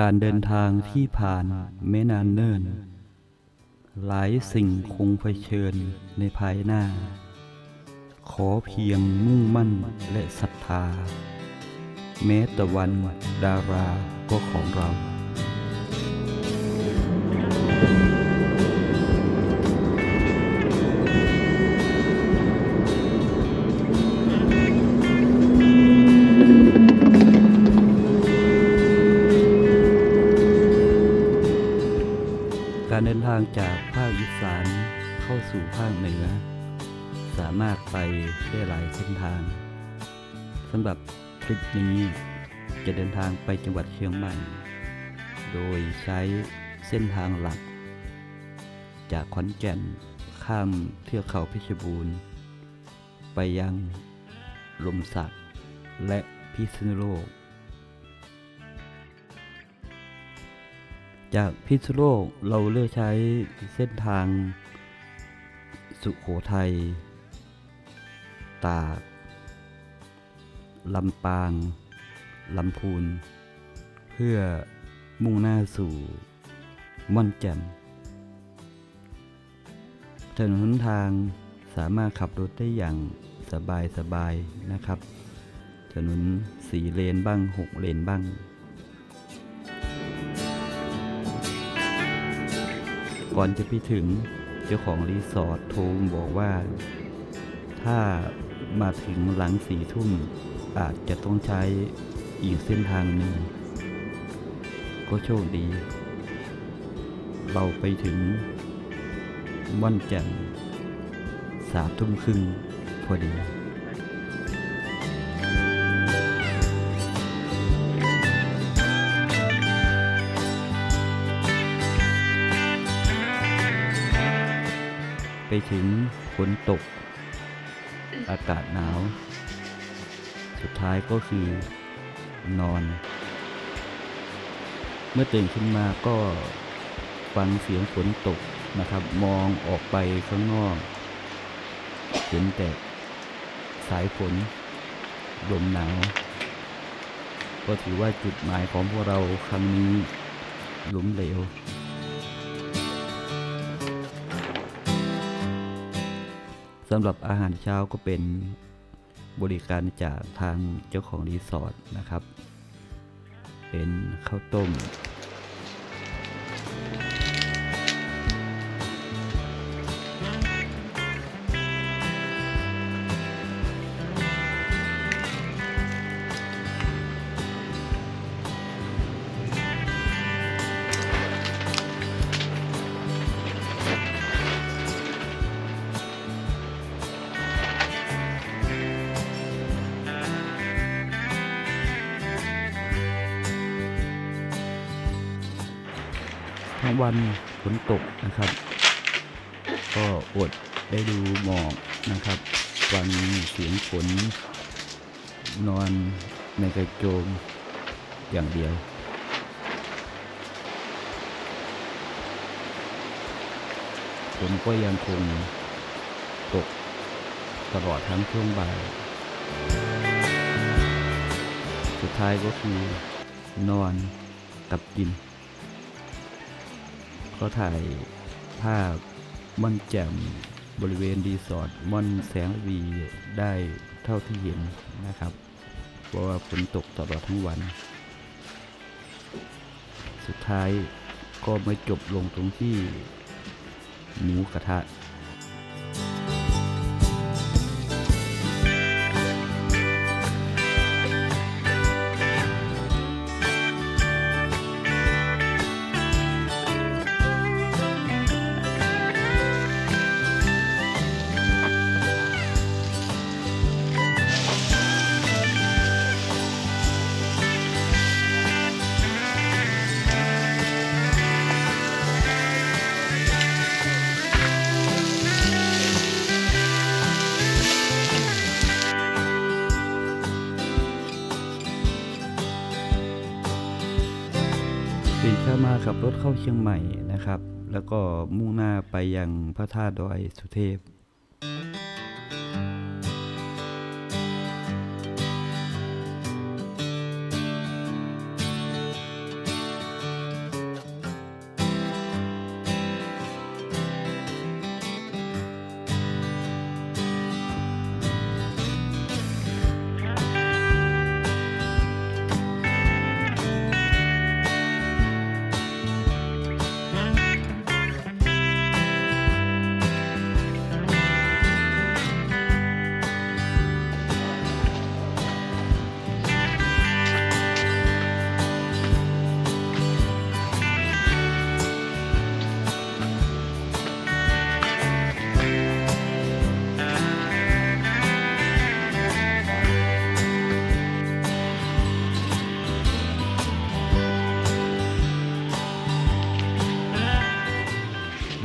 การเดินทางที่ผ่านไม่นานเนิ่น หลายสิ่งคงเผชิญในภายหน้า ขอเพียงมุ่งมั่นและศรัทธา แม้ตะวันดาราก็ของเราางจากภาคอีสานเข้าสู่ภาคเหนือ สามารถไปได้หลายเส้นทางสำหรับคลิปนี้จะเดินทางไปจังหวัดเชียงใหม่ โดยใช้เส้นทางหลัก จากขอนแก่นข้ามเทือกเขาเพชรบูรณ์ ไปยังลมสักและพิษณุโลก จากพิษโลกเราเลือกใช้เส้นทาง สุโขทัย ตากลำปาง ลำพูน เพื่อมุ่งหน้าสู่ม่อนแจ่มถนนหนทางสามารถขับรถได้อย่างสบายสบายๆนะครับ ถนนสีเลนบ้างหกเลนบ้าง ก่อนจะไปถึงเจ้าของรีสอร์ทโทรบอกว่า ถ้ามาถึงหลังสี่ทุ่มอาจจะต้องใช้อีกเส้นทางหนึ่งก็โชคดี เราไปถึงม่อนแจ่มสามทุ่มครึ่งพอดี ถึงฝนตก อากาศหนาว สุดท้ายก็คือนอน เมื่อตื่นขึ้นมาก็ฟังเสียงฝนตกนะครับ มองออกไปข้างนอก เห็นแต่สายฝนลมหนาว ก็ถือว่าจุดหมายของพวกเราครั้งนี้ล้มเหลวำหรับอาหารเช้าก็เป็นบริการจากทางเจ้าของรีสอร์ทนะครับ เป็นข้าวต้ม ทั้งวันฝนตกนะครับ ก็อดได้ดูหมอกนะครับฟังเสียงฝนนอนในกระโจมอย่างเดียวฝนก็ยังคงตกตลอดทั้งช่วงบ่าย สุดท้ายก็คือนอนกับกิน เขาถ่ายภาพม่อนแจ่มบริเวณรีสอร์ทม่อนแสงวีได้เท่าที่เห็นนะครับ เพราะว่าฝนตกตลอดทั้งวัน สุดท้ายก็ไม่จบลงตรงที่หมูกระทะ ขับรถเข้าเชียงใหม่นะครับ แล้วก็มุ่งหน้าไปยังพระธาตุดอยสุเทพ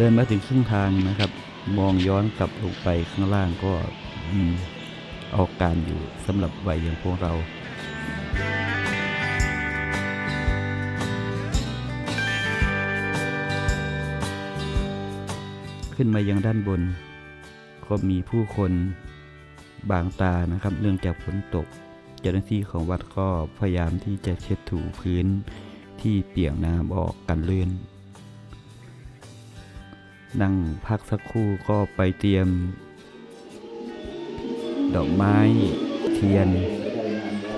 เดินมาถึงครึ่งทางนะครับ มองย้อนกลับลงไปข้างล่างก็อืมเอาการอยู่สำหรับวัยอย่างพวกเราขึ้นมายังด้านบน ก็มีผู้คนบางตานะครับเนื่องจากฝนตก เจ้าหน้าที่ของวัดก็พยายามที่จะเช็ดถูพื้นที่เปียกน้ำออกกันเลื่อน นั่งพักสักครู่ก็ไปเตรียม ดอกไม้เทียน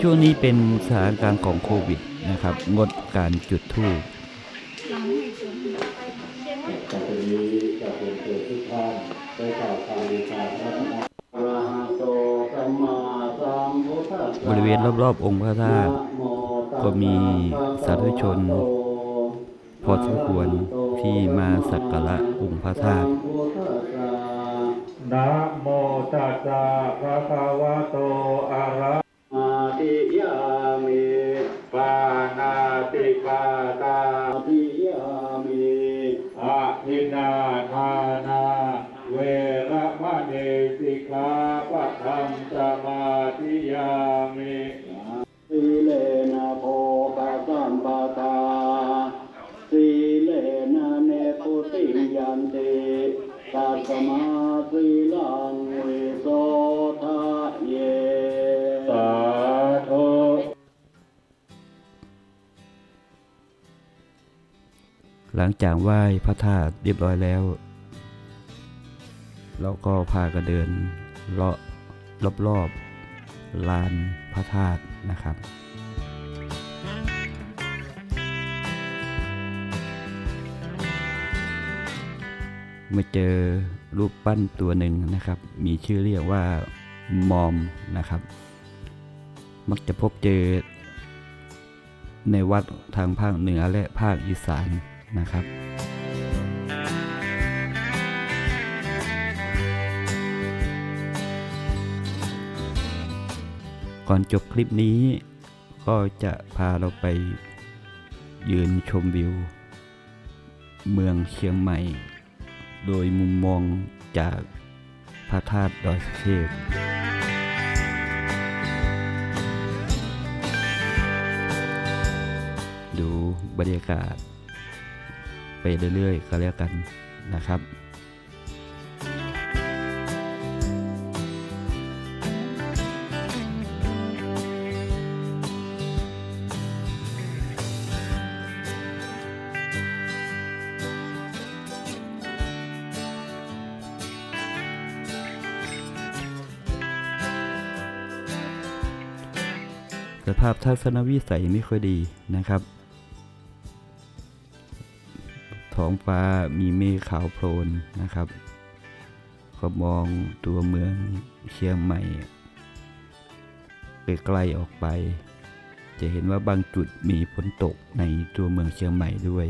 ช่วงนี้เป็นสถานการณ์ของโควิดนะครับ งดการจุดธูปต่อไปนี้จะเป็นเกิดทุกท่านได้กล่าวคำบูชาพระธรรมอะระหะโตสัมมาสัมพุทธัสสะบริเวณรอบๆ องค์พระธาตุก็มีสาธุชน พอสมควร ที่มาสักการะองค์พระธาตุสัมทธัสสะนะโมตัสสะภะคะวะโตอะระหะติยามิปานาติปาตาติยามิอะหินาทานา ยันติตัสมาสีลังวิโสทะเยสาธุหลังจากไหว้พระธาตุเรียบร้อยแล้วเราก็พากันเดินเลาะรอบๆลานพระธาตุนะครับ มาเจอรูปปั้นตัวหนึ่งนะครับ มีชื่อเรียกว่ามอมนะครับ มักจะพบเจอ ในวัดทางภาคเหนือและภาคอีสานนะครับก่อนจบคลิปนี้ก็จะพาเราไปยืนชมวิว เมืองเชียงใหม่ โดยมุมมองจากพระธาตุดอยสุเทพดูบรรยากาศ ไปเรื่อยๆก็แล้วกันนะครับ ภาพทัศนวิสัยไม่ค่อยดีนะครับ ท้องฟ้ามีเมฆขาวโพลนนะครับก็มองตัวเมืองเชียงใหม่ไกลๆออกไป จะเห็นว่าบางจุดมีฝนตกในตัวเมืองเชียงใหม่ด้วย